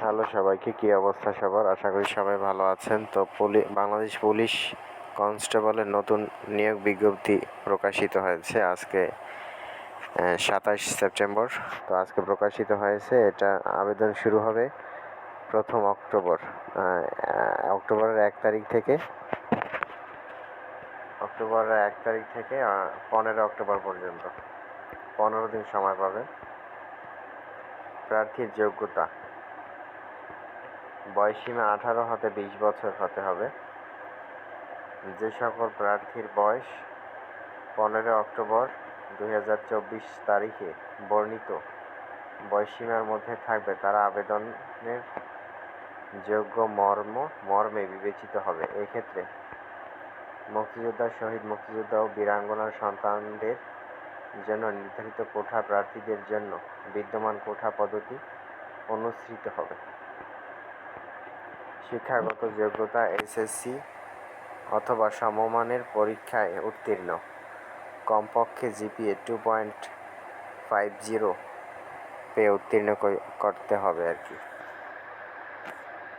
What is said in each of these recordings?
Hello সবাইকে, কী অবস্থা সবার? আশা করি সবাই ভালো আছেন। তো পুলি, বাংলাদেশ পুলিশ কনস্টেবলের নতুন নিয়োগ বিজ্ঞপ্তি প্রকাশিত হয়েছে আজকে সাতাশ সেপ্টেম্বর। তো আজকে প্রকাশিত হয়েছে, এটা আবেদন শুরু হবে প্রথম অক্টোবর অক্টোবরের এক তারিখ থেকে। অক্টোবরের এক তারিখ থেকে পনেরো অক্টোবর পর্যন্ত। পনেরো দিন সময় পাবে। প্রার্থীর যোগ্যতা। বয়সীমা আঠারো হতে বিশ বছর হতে হবে। যে সকল প্রার্থীর বয়স পনেরো অক্টোবর দুই হাজার চব্বিশ তারিখে বর্ণিত, বয়সীমার মধ্যে থাকবে, তারা আবেদনের যোগ্য মর্ম, মর্মে বিবেচিত হবে। এক্ষেত্রে মুক্তিযোদ্ধা শহীদ মুক্তিযোদ্ধা ও বীরাঙ্গনার সন্তানদের জন্য নির্ধারিত কোঠা প্রার্থীদের জন্য বিদ্যমান কোঠা পদ্ধতি অনুসৃত হবে। শিক্ষাগত যোগ্যতা এসএসসি অথবা সমমানের পরীক্ষায় উত্তীর্ণ। কমপক্ষে GPA two point five zero পেয়ে উত্তীর্ণ করতে হবে আর কি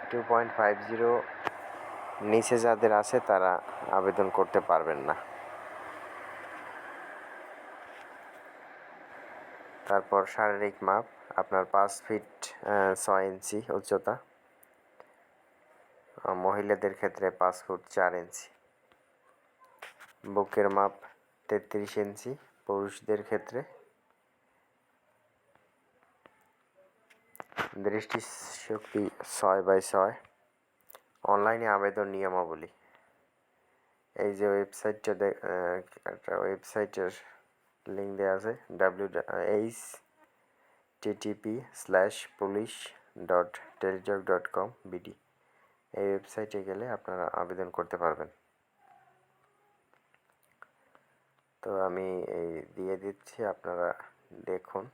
টু পয়েন্ট ফাইভ জিরো নিচে যাদের আছে তারা আবেদন করতে পারবেন না। তারপর শারীরিক মাপ, আপনার পাঁচ ফিট ছয় ইঞ্চি উচ্চতা। মহিলাদের ক্ষেত্রে পাঁচ ফুট চার ইঞ্চি। বুকের মাপ তেত্রিশ ইঞ্চি, পুরুষদের ক্ষেত্রে দৃষ্টিশক্তি ছয় বাই ছয়। অনলাইনে আবেদন নিয়মাবলী। এই যে ওয়েবসাইটটা একটা ওয়েবসাইটের লিঙ্ক দেওয়া আছে, W H TTP slash police dot Teletalk dot com BD. এই ওয়েবসাইটে গেলে আপনারা আবেদন করতে পারবেন। তো আমি এই দিয়ে দিচ্ছি, আপনারা দেখুন।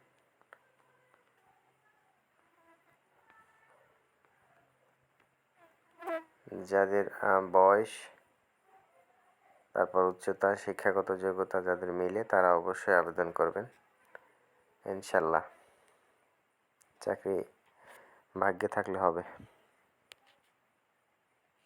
যাদের বয়স, তারপর উচ্চতা, শিক্ষাগত যোগ্যতা যাদের মিলে, তারা অবশ্যই আবেদন করবেন। ইনশাল্লাহ। চাকরি ভাগ্যে থাকলে হবে।